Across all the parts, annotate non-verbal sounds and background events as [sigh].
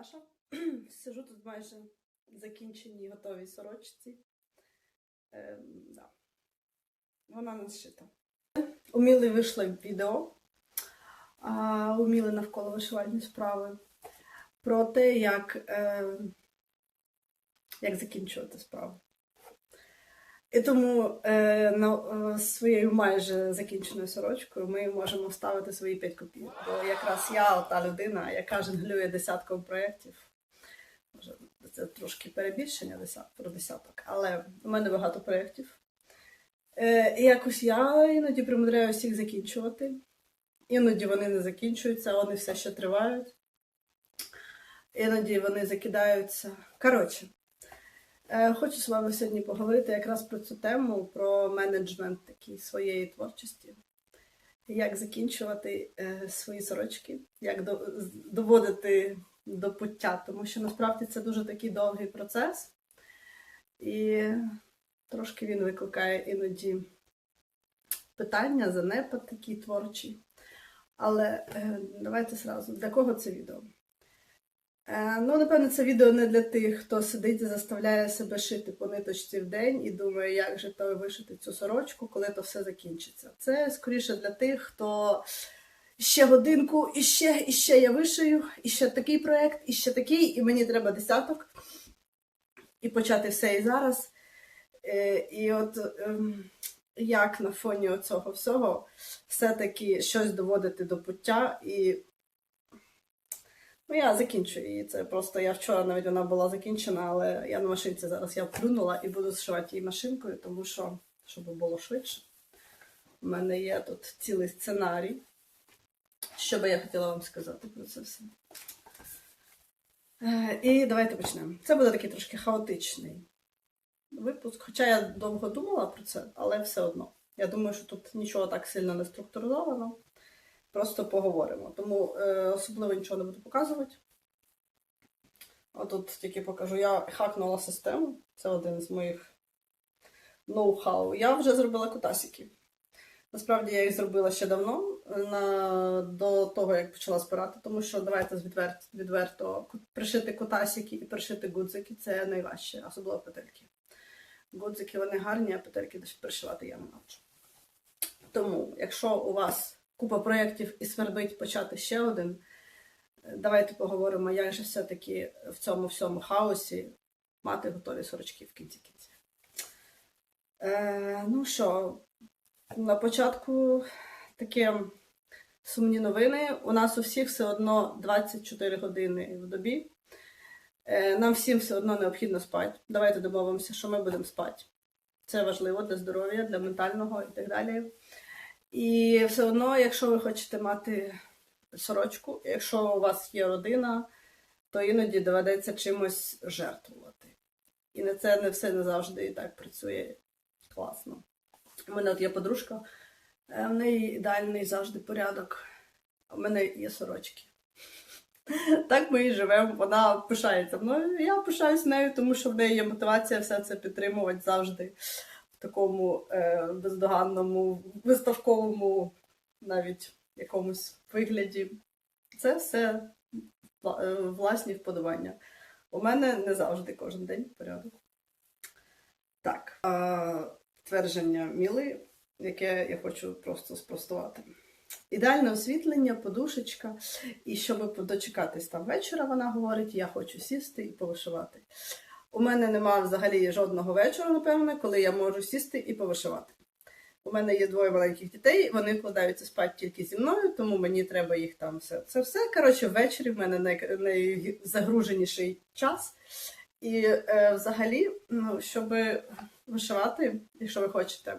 Даша. [clears throat] Сижу тут майже закінченій готовій сорочці. Ем, да. Вона нас зшита. Уміли вийшло відео, а, уміли навколо вишивальні справи про те, як, е, як закінчувати справу. І тому е, на, е, своєю майже закінченою сорочкою ми можемо вставити свої 5 копійок. Бо якраз я та людина, яка жонглює десятком проєктів. Може, це трошки перебільшення десят, про десяток, але у мене багато проєктів. Е, і якось я іноді примудряюся їх закінчувати. Іноді вони не закінчуються, вони все ще тривають. Іноді вони закидаються. Коротше, хочу з вами сьогодні поговорити якраз про цю тему, про менеджмент такий своєї творчості. Як закінчувати е, свої сорочки, як доводити до пуття, тому що насправді це дуже такий довгий процес, і трошки він викликає іноді питання, занепад такий творчий. Але е, давайте зразу, для кого це відео? Е, ну, напевно, це відео не для тих, хто сидить і заставляє себе шити по ниточці в день і думає, як же то вишити цю сорочку, коли то все закінчиться. Це скоріше для тих, хто ще годинку, і ще, і ще я вишию, і ще такий проєкт, і ще такий, і мені треба десяток. І почати все і зараз. Е, і от ем, як на фоні цього всього все-таки щось доводити до пуття і. Ну, я закінчую її. Це просто я вчора навіть вона була закінчена, але я на машинці зараз я плюнула і буду зшивати її машинкою, тому що, щоб було швидше. У мене є тут цілий сценарій. Що би я хотіла вам сказати про це все. Е, І давайте почнемо. Це буде такий трошки хаотичний випуск. Хоча я довго думала про це, але все одно. Я думаю, що тут нічого так сильно не структуризовано. Просто поговоримо. Тому е, особливо нічого не буду показувати. А тут тільки покажу. Я хакнула систему. Це один з моїх ноу-хау. Я вже зробила кутасики. Насправді я їх зробила ще давно, на, до того, як почала збирати, тому що давайте відверто, відверто пришити кутасики і пришити гудзики це найважче, особливо петельки. Гудзики вони гарні, а петельки пришивати я не навчу. Тому, якщо у вас купа проєктів і свербить почати ще один, е, давайте поговоримо, як же все-таки в цьому всьому хаосі мати готові сорочки в кінці кінців. Е, ну що, на початку таке сумні новини. У нас у всіх все одно 24 години в добі. Е, Нам всім все одно необхідно спати. Давайте домовимося, що ми будемо спати. Це важливо для здоров'я, для ментального і так далі. І все одно, якщо ви хочете мати сорочку, якщо у вас є родина, то іноді доведеться чимось жертвувати. І на це не все не завжди і так працює класно. У мене от є подружка, е, в неї ідеальний завжди порядок. У мене є сорочки. [laughs] Так ми і живемо. Вона пишається мною. Я пишаюсь нею, тому що в неї є мотивація все це підтримувати завжди такому е, бездоганному, виставковому, навіть якомусь вигляді. Це все е, власні вподобання. У мене не завжди кожен день порядок. Так, а, твердження Міли, яке я хочу просто спростувати. Ідеальне освітлення, подушечка, і щоб дочекатись там вечора, вона говорить, я хочу сісти і повишивати. У мене немає взагалі жодного вечора, напевно, коли я можу сісти і повишивати. У мене є двоє маленьких дітей, вони вкладаються спати тільки зі мною, тому мені треба їх там все. Це все. Коротше, ввечері в мене най- найзагруженіший час. І е, взагалі, ну, щоб вишивати, якщо ви хочете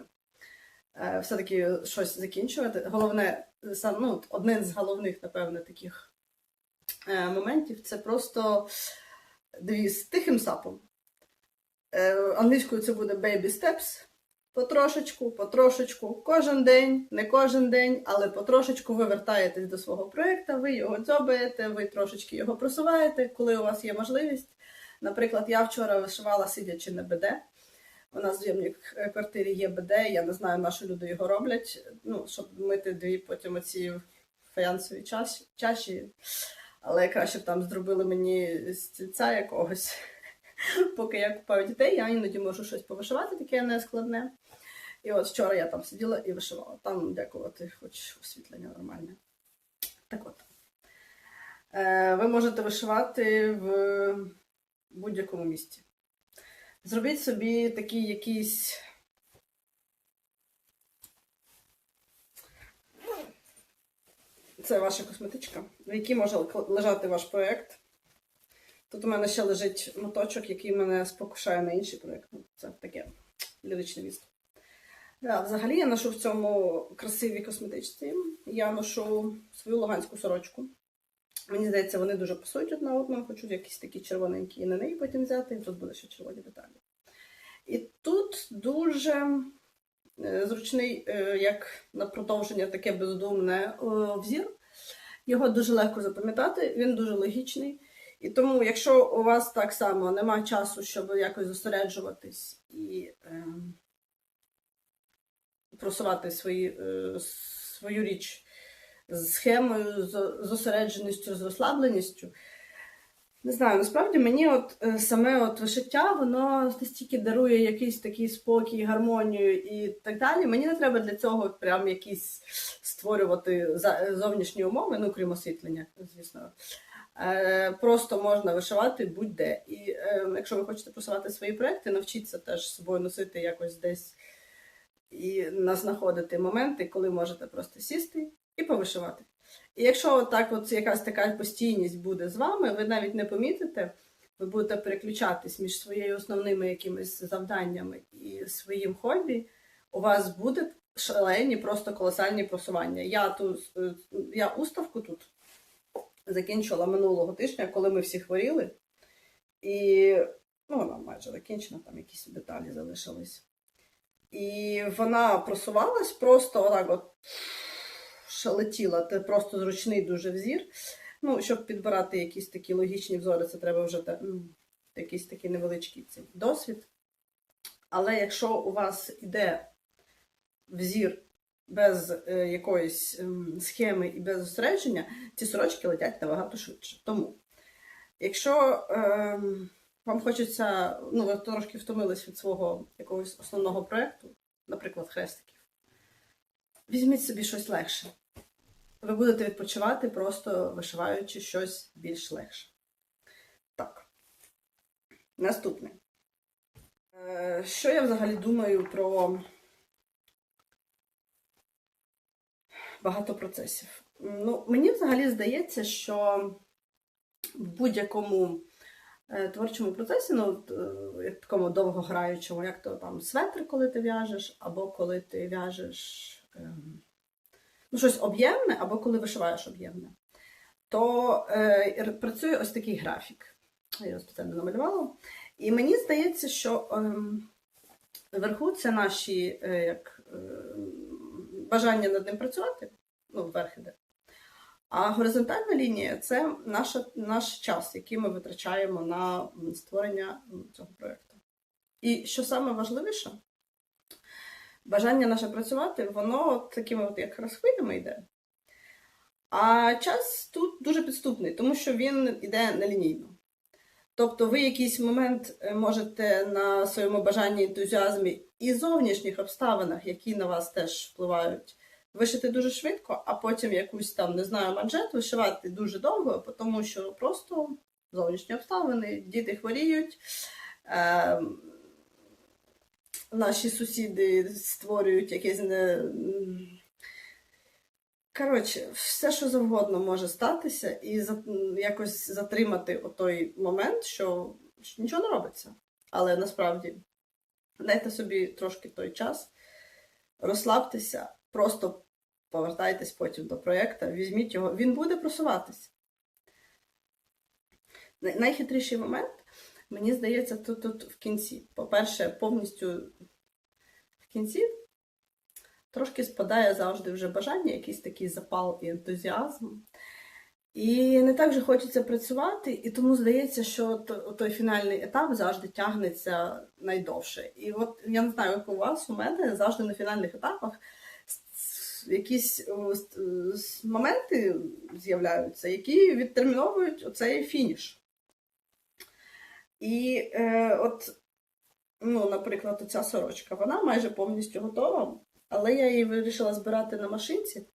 е, все-таки щось закінчувати, головне, сам, ну, один з головних, напевне, таких е, моментів це просто девіз тихим сапом. Е, англійською це буде baby steps. Потрошечку, потрошечку, кожен день, не кожен день, але потрошечку ви вертаєтесь до свого проєкту, ви його дзьобаєте, ви трошечки його просуваєте, коли у вас є можливість. Наприклад, я вчора вишивала сидячи на БД. У нас в зйомній квартирі є БД, я не знаю, на що люди його роблять, ну, щоб мити дві потім оці фаянсові чаші. Але краще б там зробили мені стільця якогось. [laughs] Поки я купаю дітей, я іноді можу щось повишивати, таке нескладне. І от вчора я там сиділа і вишивала. Там, дякувати, хоч освітлення нормальне. Так от. Е, ви можете вишивати в будь-якому місці. Зробіть собі такий якийсь. Це ваша косметичка, в якій може лежати ваш проєкт. Тут у мене ще лежить моточок, який мене спокушає на інший проєкт. Ну, Це таке ліричне місто. Да, взагалі я ношу в цьому красивій косметичці. Я ношу свою луганську сорочку. Мені здається, вони дуже пасують одна одному, хочу якісь такі червоненькі і на неї потім взяти, і тут буде ще червоні деталі. І тут дуже зручний, е, як на продовження, таке бездумне е, взір. Його дуже легко запам'ятати, він дуже логічний. І тому, якщо у вас так само немає часу, щоб якось зосереджуватись і е, просувати свої, е, свою річ з схемою, з зосередженістю, з розслабленістю, не знаю, насправді мені от е, саме от вишиття, воно настільки дарує якийсь такий спокій, гармонію і так далі. Мені не треба для цього прям якісь створювати зовнішні умови, ну крім освітлення, звісно. Е, Просто можна вишивати будь-де. І е, якщо ви хочете просувати свої проекти, навчіться теж з собою носити якось десь і на- знаходити моменти, коли можете просто сісти і повишивати. І якщо отак от якась така постійність буде з вами, ви навіть не помітите, ви будете переключатись між своїми основними якимись завданнями і своїм хобі, у вас буде шалені, просто колосальні просування. Я тут е, я уставку тут закінчила минулого тижня, коли ми всі хворіли. І ну, вона майже закінчена, там якісь деталі залишились. І вона просувалась просто отак от шалетіла. Це просто зручний дуже взір. Ну, щоб підбирати якісь такі логічні взори, це треба вже та- м, якийсь такий невеличкий цей досвід. Але якщо у вас іде взір без е, якоїсь ем, схеми і без зосередження, ці сорочки летять набагато швидше. Тому, якщо ем, вам хочеться, ну, ви трошки втомились від свого якогось основного проєкту, наприклад, хрестиків, візьміть собі щось легше. Ви будете відпочивати, просто вишиваючи щось більш легше. Так. Наступне. Е, Що я взагалі думаю про багато процесів? Ну, мені взагалі здається, що в будь-якому е, творчому процесі, ну, е, як такому довгограючому, як то там светр, коли ти в'яжеш, або коли ти в'яжеш ем, ну, щось об'ємне, або коли вишиваєш об'ємне, то е, працює ось такий графік. Я його спеціально намалювала. І мені здається, що ем, вверху це наші е, як, е, бажання над ним працювати, ну, вверх іде. А горизонтальна лінія це наша, наш час, який ми витрачаємо на створення цього проєкту. І що саме важливіше, бажання наше працювати, воно такими от як хвилями йде. А час тут дуже підступний, тому що він йде нелінійно. Тобто ви якийсь момент е, можете на своєму бажанні ентузіазмі і зовнішніх обставинах, які на вас теж впливають, вишити дуже швидко, а потім якусь там, не знаю, манжет вишивати дуже довго, тому що просто зовнішні обставини, діти хворіють. Е, наші сусіди створюють якесь не. Коротше, все, що завгодно може статися, і за, якось затримати той момент, що, нічого не робиться. Але насправді дайте собі трошки той час, розслабтеся, просто повертайтесь потім до проєкту, візьміть його, він буде просуватися. Найхитріший момент, мені здається, тут, тут в кінці. По-перше, повністю в кінці трошки спадає завжди вже бажання, якийсь такий запал і ентузіазм. І не так же хочеться працювати, і тому здається, що той фінальний етап завжди тягнеться найдовше. І от я не знаю, як у вас, у мене завжди на фінальних етапах якісь моменти з'являються, які відтерміновують оцей фініш. І е, от, ну, наприклад, оця сорочка, вона майже повністю готова, але я її вирішила збирати на машинці.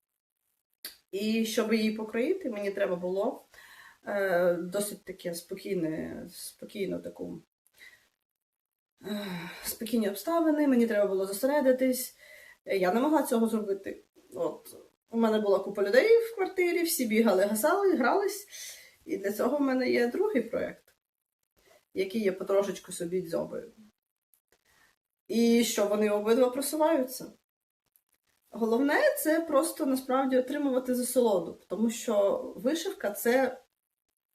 І щоб її покроїти, мені треба було е, досить таке спокійне, спокійно таку е, спокійні обставини, мені треба було зосередитись. Я не могла цього зробити. От, у мене була купа людей в квартирі, всі бігали, гасали, грались. І для цього в мене є другий проєкт, який я потрошечку собі дзьобаю. І що вони обидва просуваються. Головне це просто насправді отримувати засолоду, тому що вишивка це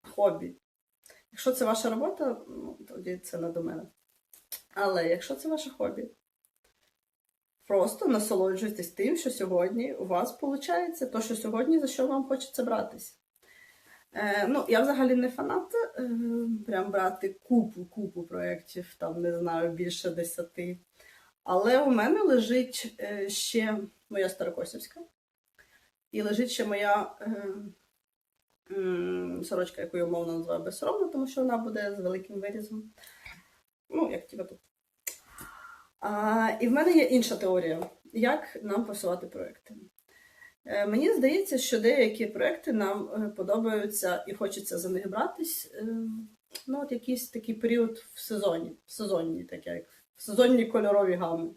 хобі. Якщо це ваша робота, ну, тоді це не до мене. Але якщо це ваше хобі, просто насолоджуйтесь тим, що сьогодні у вас виходить, то, що сьогодні за що вам хочеться братись. Е, ну, я взагалі не фанат е, прям брати купу, купу проєктів, там, не знаю, більше десяти. Але у мене лежить е, ще моя Старокосівська, і лежить ще моя сорочка, яку я умовно називаю безсоромно, тому що вона буде з великим вирізом. Ну, як типа тут. А, і в мене є інша теорія, як нам просувати проекти. Е, Мені здається, що деякі проекти нам е, подобаються і хочеться за них братись. е, Ну, от якийсь такий період в сезоні, в сезонні, таке, як в сезонні кольорові гами.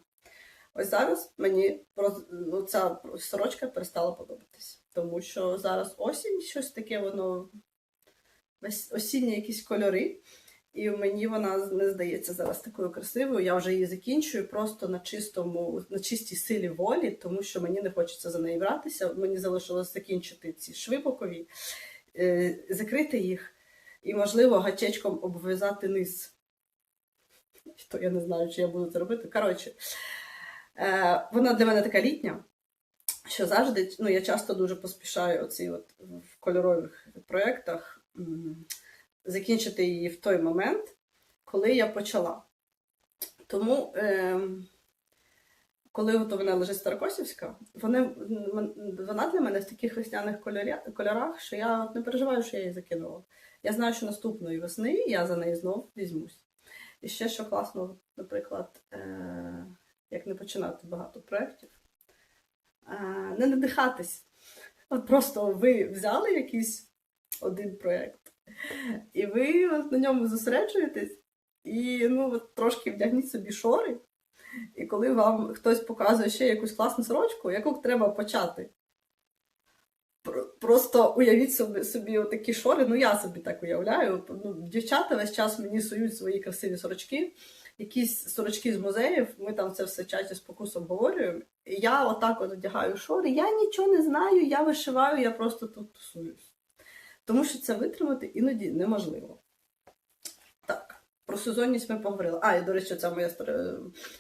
Ось зараз мені ну, ця сорочка перестала подобатись. Тому що зараз осінь, щось таке, воно осінні якісь кольори. І мені вона не здається зараз такою красивою. Я вже її закінчую просто на чистому, на чистій силі волі, тому що мені не хочеться за неї братися. Мені залишилось закінчити ці шви бокові, е, закрити їх і, можливо, гачечком обв'язати низ. То я не знаю, чи я буду це робити. Коротше, е, вона для мене така літня, що завжди, ну, я часто дуже поспішаю оці от в кольорових проєктах закінчити її в той момент, коли я почала. Тому, е, коли от вона лежить Старокосівська, вони, вона для мене в таких весняних кольорах, що я не переживаю, що я її закинула. Я знаю, що наступної весни я за неї знов візьмусь. І ще що класно, наприклад, е, як не починати багато проєктів, е, не надихатись. От просто ви взяли якийсь один проєкт, і ви от на ньому зосереджуєтесь, і ну, от трошки вдягніть собі шори. І коли вам хтось показує ще якусь класну сорочку, яку треба почати. Просто уявіть собі, собі такі шори, ну я собі так уявляю. Ну, дівчата весь час мені сують свої красиві сорочки, якісь сорочки з музеїв, ми там це все в з покусом обговорюємо. І я отак от вдягаю шори, я нічого не знаю, я вишиваю, я просто тут тусуюсь. Тому що це витримати іноді неможливо. Так, про сезонність ми поговорили. А, і до речі, це моя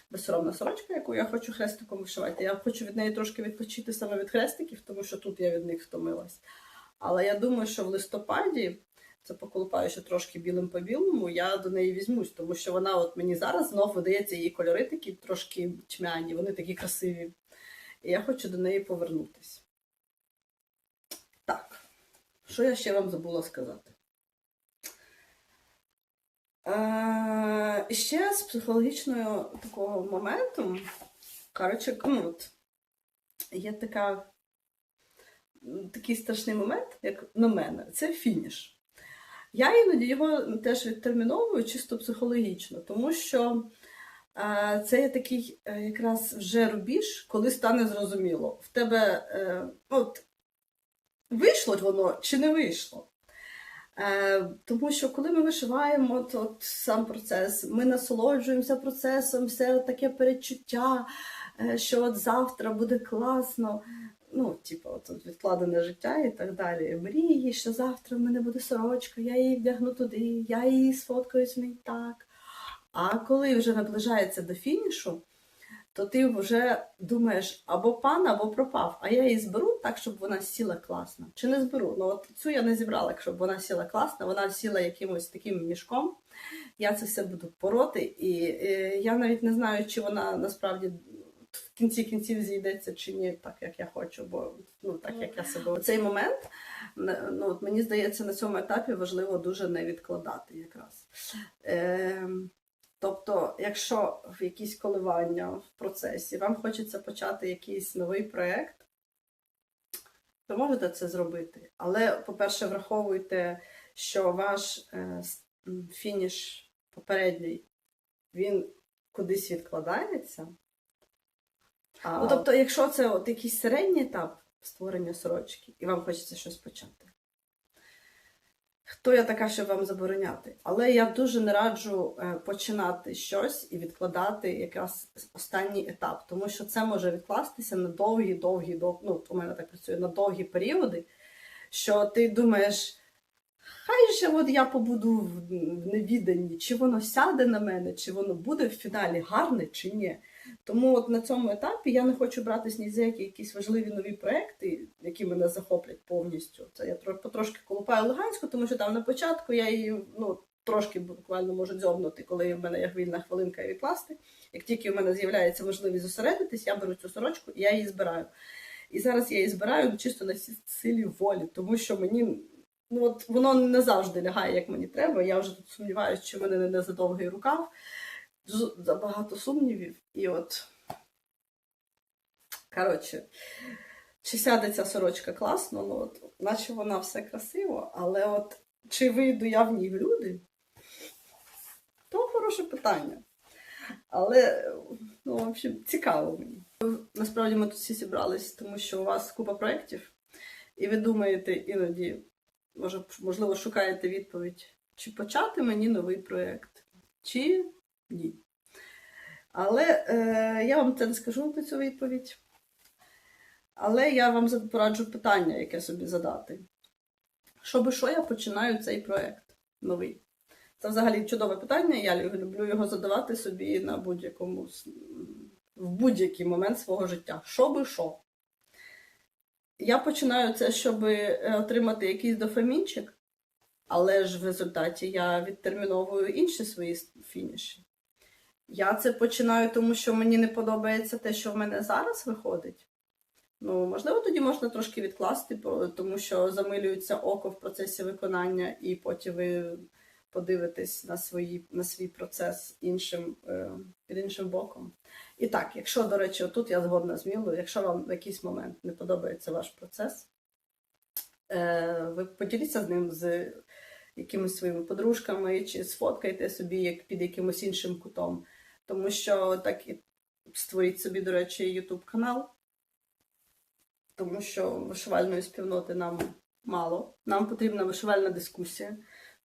безсоромна сорочка, яку я хочу хрестиком вишивати. Я хочу від неї трошки відпочити саме від хрестиків, тому що тут я від них втомилась. Але я думаю, що в листопаді, це поколупаю ще трошки білим по білому, я до неї візьмусь, тому що вона от мені зараз знов видається її кольори такі трошки тьмяні, вони такі красиві. І я хочу до неї повернутися. Що я ще вам забула сказати? Е, ще з психологічного такого моменту, коротше, ну, от, є така, такий страшний момент, як на мене, це фініш. Я іноді його теж відтерміновую чисто психологічно, тому що е, це є такий е, якраз вже рубіж, коли стане зрозуміло. В тебе е, от, вийшло воно чи не вийшло. Е, тому що коли ми вишиваємо от, от сам процес, ми насолоджуємося процесом, все таке передчуття, е, що от завтра буде класно. Ну, типу, от, відкладене життя і так далі. Мрії, що завтра в мене буде сорочка, я її вдягну туди, я її сфоткаюсь мені так. А коли вже наближається до фінішу, то ти вже думаєш або пан, або пропав. А я її зберу так, щоб вона сіла класно. Чи не зберу? Ну от цю я не зібрала, щоб вона сіла класно, вона сіла якимось таким мішком. Я це все буду пороти, і е, я навіть не знаю, чи вона насправді в кінці кінців зійдеться чи ні, так як я хочу, бо ну так як я себе у цей момент. Ну, от мені здається, на цьому етапі важливо дуже не відкладати якраз. Е, тобто, якщо в якісь коливання в процесі, вам хочеться почати якийсь новий проєкт, ви можете це зробити. Але, по-перше, враховуйте, що ваш е, фініш попередній, він кудись відкладається. А, Ну, тобто, якщо це от якийсь середній етап створення сорочки, і вам хочеться щось почати. Хто я така, щоб вам забороняти? Але я дуже не раджу е, починати щось і відкладати якраз останній етап, тому що це може відкластися на довгі, довгі, довгі, ну, у мене так працює, на довгі періоди, що ти думаєш, хай же от я побуду в невіданні, чи воно сяде на мене, чи воно буде в фіналі гарне, чи ні. Тому от на цьому етапі я не хочу братись ні за які якісь важливі нові проекти, які мене захоплять повністю. Це я потрошки колупаю Луганську, тому що там на початку я її ну, трошки буквально можу дзьобнути, коли в мене є вільна хвилинка і відкласти. Як тільки в мене з'являється можливість зосередитись, я беру цю сорочку і я її збираю. І зараз я її збираю чисто на силі волі, тому що мені ну, от, воно не завжди лягає, як мені треба. Я вже тут сумніваюся, чи в мене не за довгий рукав. Забагато сумнівів. І от. Коротше, чи сяде ця сорочка класно, ну от, наче вона все красиво, але от чи вийду я в ній в люди, то хороше питання. Але, ну, в общем, цікаво мені. Насправді ми тут всі зібрались, тому що у вас купа проєктів, і ви думаєте іноді, може, можливо, шукаєте відповідь, чи почати мені новий проєкт, чи ні. Але е, я вам це не скажу на цю відповідь. Але я вам пораджу питання, яке собі задати. Що би що я починаю цей проєкт новий? Це взагалі чудове питання. Я люблю його задавати собі на будь-якому в будь-який момент свого життя. Що би що? Я починаю це, щоб е, отримати якийсь дофамінчик, але ж в результаті я відтерміновую інші свої фініші. Я це починаю, тому що мені не подобається те, що в мене зараз виходить. Ну, можливо, тоді можна трошки відкласти, тому що замилюється око в процесі виконання, і потім ви подивитесь на, свої, на свій процес іншим, е, під іншим боком. І так, якщо, до речі, тут я згодна з Мілою, якщо вам в якийсь момент не подобається ваш процес, е, ви поділіться з ним з якимись своїми подружками, чи сфоткайте собі як під якимось іншим кутом. Тому що так і створіть собі, до речі, YouTube канал, тому що вишивальної спільноти нам мало. Нам потрібна вишивальна дискусія.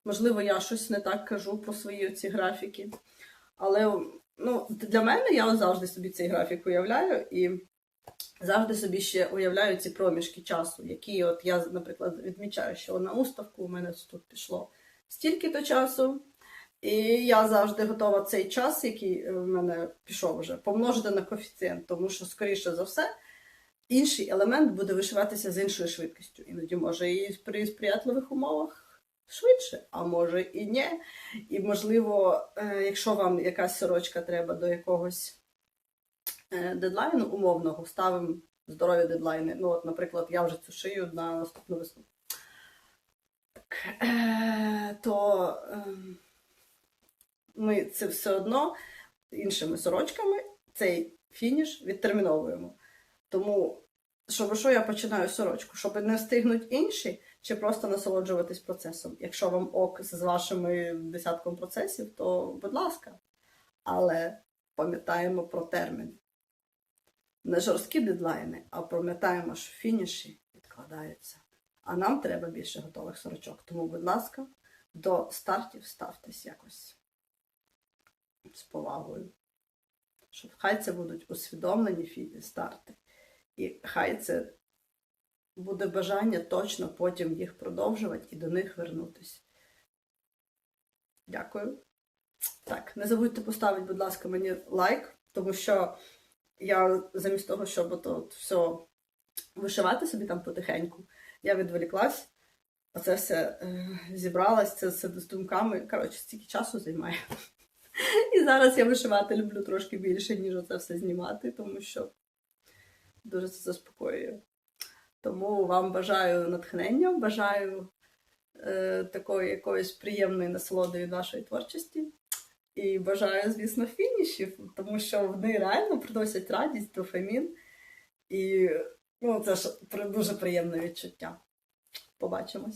Можливо, я щось не так кажу про свої ці графіки. Але ну, для мене я завжди собі цей графік уявляю і завжди собі ще уявляю ці проміжки часу, які от я, наприклад, відмічаю, що на уставку у мене тут пішло стільки-то часу. І я завжди готова цей час, який е, в мене пішов вже, помножити на коефіцієнт, тому що, скоріше за все, інший елемент буде вишиватися з іншою швидкістю. Іноді може і при сприятливих умовах швидше, а може і ні. І, можливо, е, якщо вам якась сорочка треба до якогось е, дедлайну умовного, ставимо здорові дедлайни. Ну, от, наприклад, я вже цю шию на наступну весну. Так, то е, ми це все одно іншими сорочками цей фініш відтерміновуємо. Тому, щоб що я починаю сорочку, щоб не встигнуть інші, чи просто насолоджуватись процесом. Якщо вам ок з вашими десятком процесів, то будь ласка. Але пам'ятаємо про термін. Не жорсткі дедлайни, а пам'ятаємо, що фініші відкладаються. А нам треба більше готових сорочок. Тому, будь ласка, до стартів ставтесь якось з повагою. Щоб хай це будуть усвідомлені старти. І хай це буде бажання точно потім їх продовжувати і до них вернутися. Дякую. Так, не забудьте поставити, будь ласка, мені лайк, тому що я замість того, щоб от все вишивати собі там потихеньку, я відволіклась, оце все е, зібралась, це все з думками. Коротше, стільки часу займає. І зараз я вишивати люблю трошки більше, ніж це все знімати, тому що дуже це заспокоює. Тому вам бажаю натхнення, бажаю е, такої якоїсь приємної насолоди від вашої творчості. І бажаю, звісно, фінішів, тому що вони реально приносять радість, дофамін. І ну, це ж дуже приємне відчуття. Побачимось.